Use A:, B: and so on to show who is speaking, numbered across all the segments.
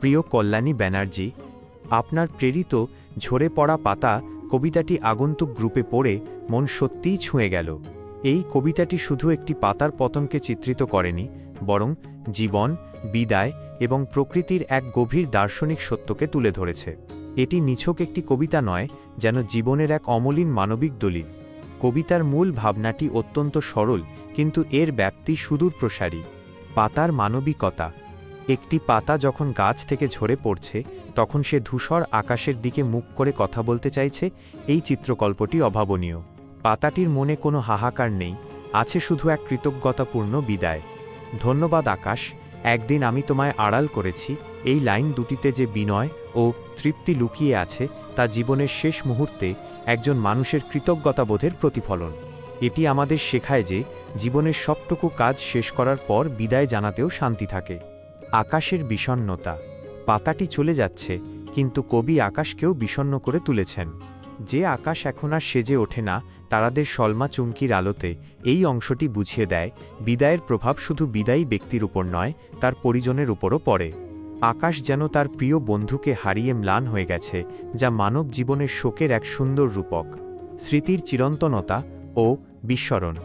A: প্রিয় কল্যাণী ব্যানার্জি, আপনার প্রেরিত ঝরে পড়া পাতা কবিতাটি আগন্তুক গ্রুপে পড়ে মন সত্যিই ছুঁয়ে গেল। এই কবিতাটি শুধু একটি পাতার পতনকে চিত্রিত করেনি, বরং জীবন, বিদায় এবং প্রকৃতির এক গভীর দার্শনিক সত্যকে তুলে ধরেছে। এটি নিছক একটি কবিতা নয়, যেন জীবনের এক অমলিন মানবিক দলিল। কবিতার মূল ভাবনাটি অত্যন্ত সরল, কিন্তু এর ব্যাপ্তি সুদূর প্রসারী পাতার মানবিকতা একটি পাতা যখন গাছ থেকে ঝরে পড়ছে, তখন সে ধূসর আকাশের দিকে মুখ করে কথা বলতে চাইছে, এই চিত্রকল্পটি অভাবনীয়। পাতাটির মনে কোনো হাহাকার নেই, আছে শুধু এক কৃতজ্ঞতাপূর্ণ বিদায়। ধন্যবাদ আকাশ, একদিন আমি তোমায় আড়াল করেছি, এই লাইন দুটিতে যে বিনয় ও তৃপ্তি লুকিয়ে আছে, তা জীবনের শেষ মুহূর্তে একজন মানুষের কৃতজ্ঞতাবোধের প্রতিফলন। এটি আমাদের শেখায় যে, জীবনের সবটুকু কাজ শেষ করার পর বিদায় জানাতেও শান্তি থাকে। আকাশের বিষণ্নতা। পাতাটি চলে যাচ্ছে, কিন্তু কবি আকাশকেও বিষণ্ণ করে তুলেছেন। যে আকাশ এখন আর সেজে ওঠে না, তারাদের সলমা চুমকির আলোতে এই অংশটি বুঝিয়ে দেয়, বিদায়ের প্রভাব শুধু বিদায়ী ব্যক্তির উপর নয়, তার পরিজনের উপরও পড়ে। আকাশ যেন তার প্রিয় বন্ধুকে হারিয়ে ম্লান হয়ে গেছে, যা মানব জীবনের শোকের এক সুন্দর রূপক। স্মৃতির চিরন্তনতা ও বিস্মরণ।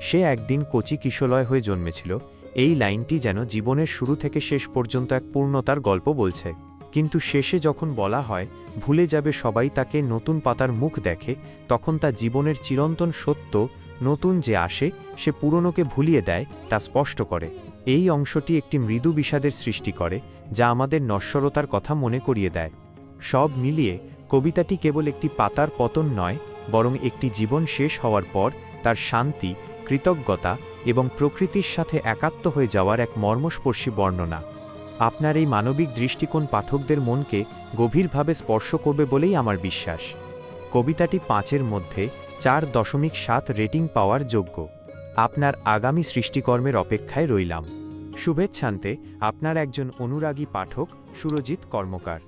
A: সে একদিন কচি কিশলয় হয়ে জন্মেছিল এই লাইনটি যেন জীবনের শুরু থেকে শেষ পর্যন্ত এক পূর্ণতার গল্প বলছে। কিন্তু শেষে যখন বলা হয়, ভুলে যাবে সবাই তাকে নতুন পাতার মুখ দেখে, তখন তা জীবনের চিরন্তন সত্য, নতুন যে আসে, সে পুরনোকে ভুলিয়ে দেয়, তা স্পষ্ট করে। এই অংশটি একটি মৃদু বিষাদের সৃষ্টি করে, যা আমাদের নশ্বরতার কথা মনে করিয়ে দেয়। সব মিলিয়ে, কবিতাটি কেবল একটি পাতার পতন নয়, বরং একটি জীবন শেষ হওয়ার পর, তার শান্তি কৃতজ্ঞতা এবং প্রকৃতির সাথে একাত্ম হয়ে যাওয়ার এক মর্মস্পর্শী বর্ণনা। আপনার এই মানবিক দৃষ্টিকোণ পাঠকদের মনকে গভীরভাবে স্পর্শ করবে বলেই আমার বিশ্বাস। কবিতাটি পাঁচের মধ্যে চার দশমিক সাত রেটিং পাওয়ার যোগ্য। আপনার আগামী সৃষ্টিকর্মের অপেক্ষায় রইলাম। শুভেচ্ছান্তে, আপনার একজন অনুরাগী পাঠক সুরজিৎ কর্মকার।